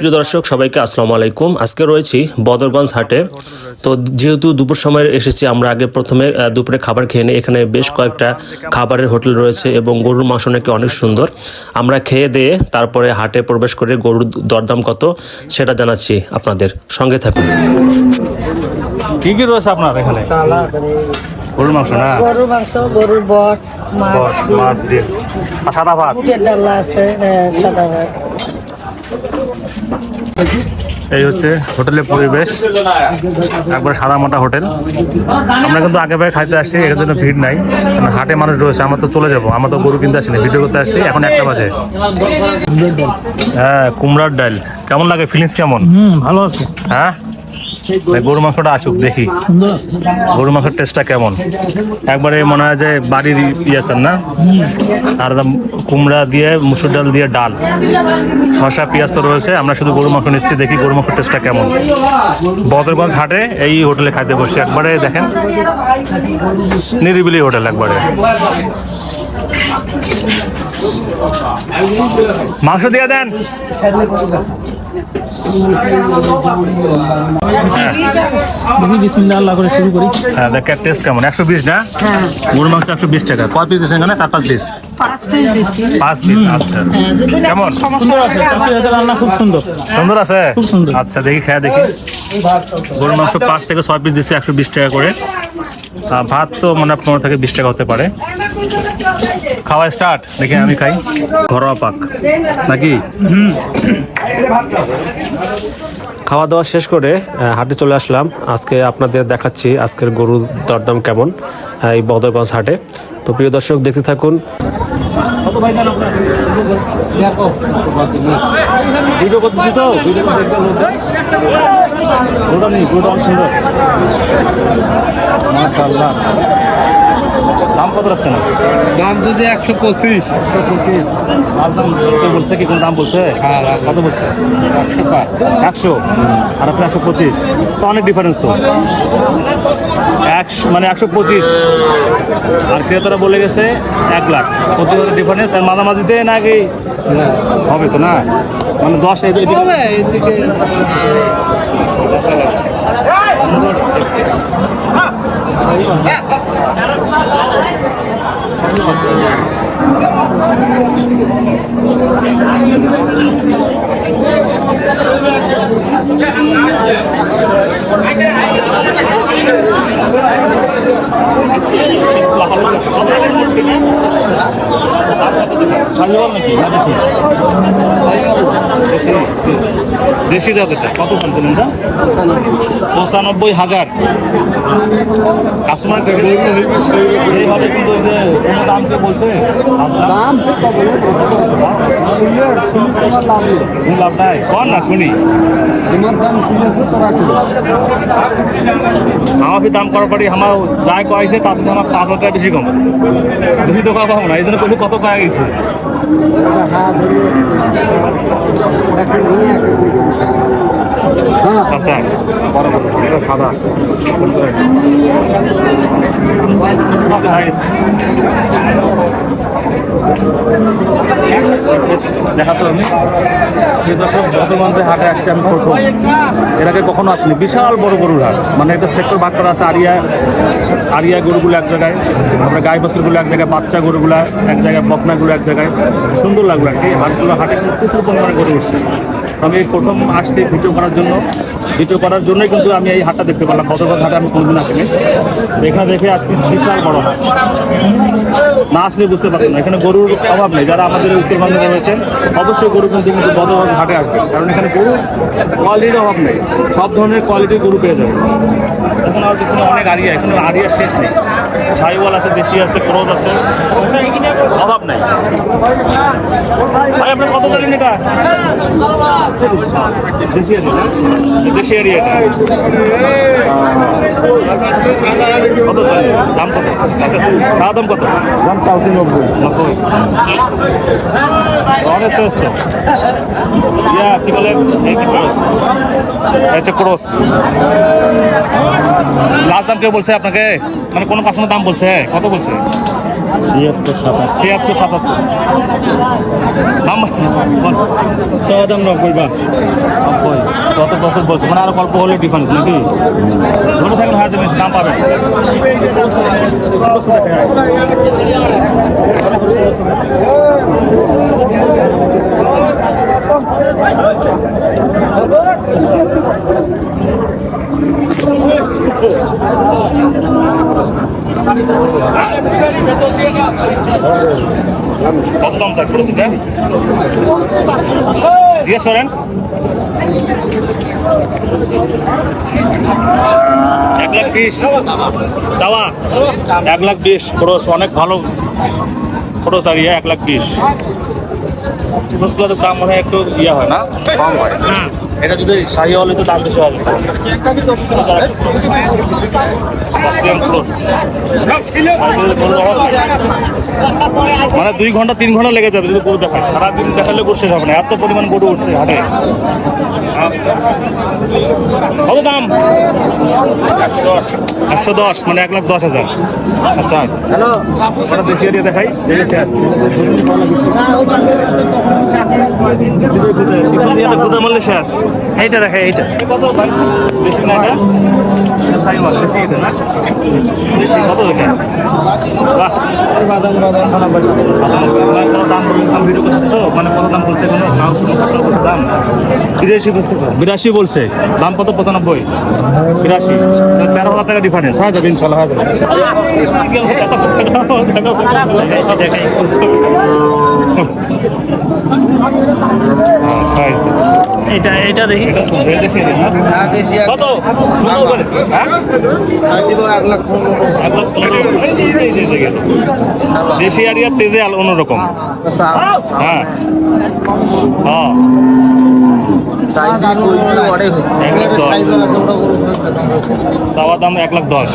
প্রিয় দর্শক সবাইকে আসসালামু আলাইকুম। আজকে রয়েছি বদরগঞ্জ হাটে। তো যেহেতু দুপুর সময় এসেছি আমরা আগে প্রথমে দুপুরে খাবার খেয়ে নিই। এখানে বেশ কয়েকটা খাবারের হোটেল রয়েছে এবং গরুর মাংস নাকি অনেক সুন্দর। আমরা খেয়ে দিয়ে তারপরে হাটে প্রবেশ করে গরুর দরদাম কত সেটা জানাচ্ছি আপনাদের। সঙ্গে থাকুন। কি কি রয়েছে আপনার এখানে? গরুর মাংস না? গরুর মাংস গরুর বট মাছ মাছ ডিম সাদা ভাত? ডাল আছে হ্যাঁ, সাদা ভাত। এই হচ্ছে হোটেলের পরিবেশ। একবার সাদা মাটা হোটেল। আমরা কিন্তু আগে ভাগে খাইতে আসছি এখানে জন্য ভিড় নাই। কারণ হাটে মানুষ রয়েছে আমরা তো চলে যাব। আমরা তো গরু কিনতে আসিনি ভিডিও করতে আসছি এখন একটা বাজে। হ্যাঁ কুমড়ার ডাল। কেমন লাগে? ফিলিংস কেমন? ভালো আছে। হ্যাঁ? গরু মাংসটা আসুক, দেখি। গরু মাংসের টেস্টটা কেমন? একবারে মনে হয় যে বাড়ির ইয়ে আছেন না? আর কুমড়া দিয়ে, মুসুর ডাল দিয়ে ডাল। শসা, পেঁয়াজ তো রয়েছে, আমরা শুধু গরু মাংস নিচ্ছি, দেখি গরু মাংসের টেস্টটা কেমন। বদরগঞ্জ হাটে এই হোটেলে খাইতে বসে। একবারে দেখেন, নিরিবিলি হোটেল একবারে। মাংস দিয়ে দেন। দেখি বিসমিল্লা আল্লাহ করে শুরু করি। হ্যাঁ দেখ টেস্ট কেমন? একশো বিশ না? গরু মাংস একশো বিশ টাকা। কয় পিস দিচ্ছেন এখানে? চার পাঁচ পিস পাঁচ পিস আচ্ছা। হ্যাঁ, কেমন? সুন্দর আছে রান্না খুব সুন্দর। সুন্দর আছে? খুব সুন্দর। আচ্ছা দেখি খেয়ে দেখি। গরুর মাংস পাঁচ থেকে ছয় পিস দিচ্ছে একশো বিশ টাকা করে। আর ভাত তো মানে পনেরো থেকে বিশ টাকা হতে পারে। খাওয়া স্টার্ট দেখি আমি খাই। ঘরোয়া পাক। নাকি? খাওয়া দাওয়া শেষ করে হাটে চলে আসলাম। আজকে আপনাদের দেখাচ্ছি আজকের গরুর দরদাম কেমন এই বদরগঞ্জ হাটে। তো প্রিয় দর্শক দেখতে থাকুন। তো? দাম কত রাখছে না দাম যদি একশো পঁচিশ। একশো পঁচিশ আর দাম বলছে কি কোন দাম বলছে? কত বলছে? একশো আর আপনি একশো পঁচিশ। তো অনেক ডিফারেন্স তো। একশো মানে একশো পঁচিশ। আর ক্রেতারা বলে গেছে এক লাখ। পঁচিশ হাজার ডিফারেন্স আর মাঝামাঝিতে না আগে হবে তো না? মানে দশ এই এদিকে এদিকে সাজেবল নাকি? না দেশি? দেশি দেশি। জাতেরটা। কত দাম বলুন না পঁচানব্বই হাজার। কাস্টমার সেইভাবে কিন্তু ওই যে কোনো দাম? কে বলছে দাম লাভ নাই। কর না শুনি। আমার भी দাম করার পরে আমার যাই কয়েছে তার সাথে আমার পাঁচ হাজার টাকা বেশি কম। বেশি তো পাবো না। এই জন্য কত পাওয়া গেছে? Agarrado ali, né? na caminha, আচ্ছা। বড় হাটে আসছি আমি প্রথম। এর আগে কখনো আসিনি। বিশাল বড় গরুর হাট। মানে একটা সেক্টর ভাগ করা আছে, আরিয়া আরিয়া গরুগুলো এক জায়গায় তারপরে গাই বাছুরগুলো এক জায়গায়, বাচ্চা গরুগুলো এক জায়গায় বকনাগুলো এক জায়গায়। সুন্দর লাগল আর কি। হাটগুলো, হাটে প্রচুর পরিমাণে গরু উঠছে। আমি প্রথম আসছি ভিডিও করার জন্য। ভিডিও করার জন্যই কিন্তু আমি এই হাটটা দেখতে পারলাম। গতকাল হাটে আমি কোনোদিন আসিনি। এখানে দেখে আজকে বিশাল বড় হাট। না আসলে বুঝতে পারবেন না। এখানে গরুর অভাব নেই। যারা আমাদের উত্তরবঙ্গে রয়েছেন, অবশ্যই গরু কিন্তু কিন্তু বদবাজ হাটে আসবে। কারণ এখানে গরু কোয়ালিটির অভাব নেই। সব ধরনের কোয়ালিটির গরু পেয়ে যাবে। এখন আর পিছনে অনেক আরিয়া এখন আরিয়ার শেষ নেই। সাইওয়াল আছে দেশি আছে ক্রোজ আছে। অভাব নেই। ভাই আপনি কত জানেন এটা? দেশি এরিয়া দেশি এরিয়া এটা। কত দাম? কত? আচ্ছা চা দাম কত? দাম চারশো নব্বই। নব্বই। অনেক তেজ তো ইয়া কি বলে? এই ক্রস ক্রস লাস্ট দাম কেউ বলছে আপনাকে? মানে কোনো কাস্টমার দাম বলছে কত বলছে? ছিয়াত্তর সাতাশ ছিয়াত্তর সাতাত্তর। দাম বল। চাওয়া দাম নব্বই। বা নব্বই কত কত বলছে? মানে আরও অল্প হলে ডিফারেন্স নাকি? ধরে থাকলে হাজার দাম পাবেন এক লাখ বিশ। চাওয়া। এক লাখ বিশ অনেক ভালো। খরচ আর ইয়ে এক লাখ বিশ। খরচগুলোর দাম মনে হয় একটু ইয়ে হয় না? কম হয়। এটা যদি শাহি হলে তো দাম বেশি হবে। মানে দুই ঘণ্টা, তিন ঘণ্টা লেগে যাবে যদি গরু দেখায়। সারাদিন দেখালে গরু শেষ হবে না। এত পরিমাণ গরু উঠছে হাটে। কত দাম? একশো দশ মানে এক লাখ দশ হাজার। আচ্ছা। ওটা দেখাই পিছন দিয়ে তো খুদে মারলে শেষ। এইটা দেখে এইটা। কত বেশি না? বেশি বাদাম বাদাম দাম তো মানে কত দাম বলছে কোনো? কাউ কোনো কথা বলছে দাম বিরাশি বলছে দাম কত? পঁচানব্বই। বিরাশি। তেরো হাজার টাকা ডিফারেন্স হয়ে যাবে ইনশাল্লাহ হয়ে যাবে। দেখি এটা? কত? করে? হ্যাঁ? দেশি আরিয়ার তেজে আল অন্যরকম। হ্যাঁ। হ্যাঁ চাওয়া দাম এক লাখ দশ।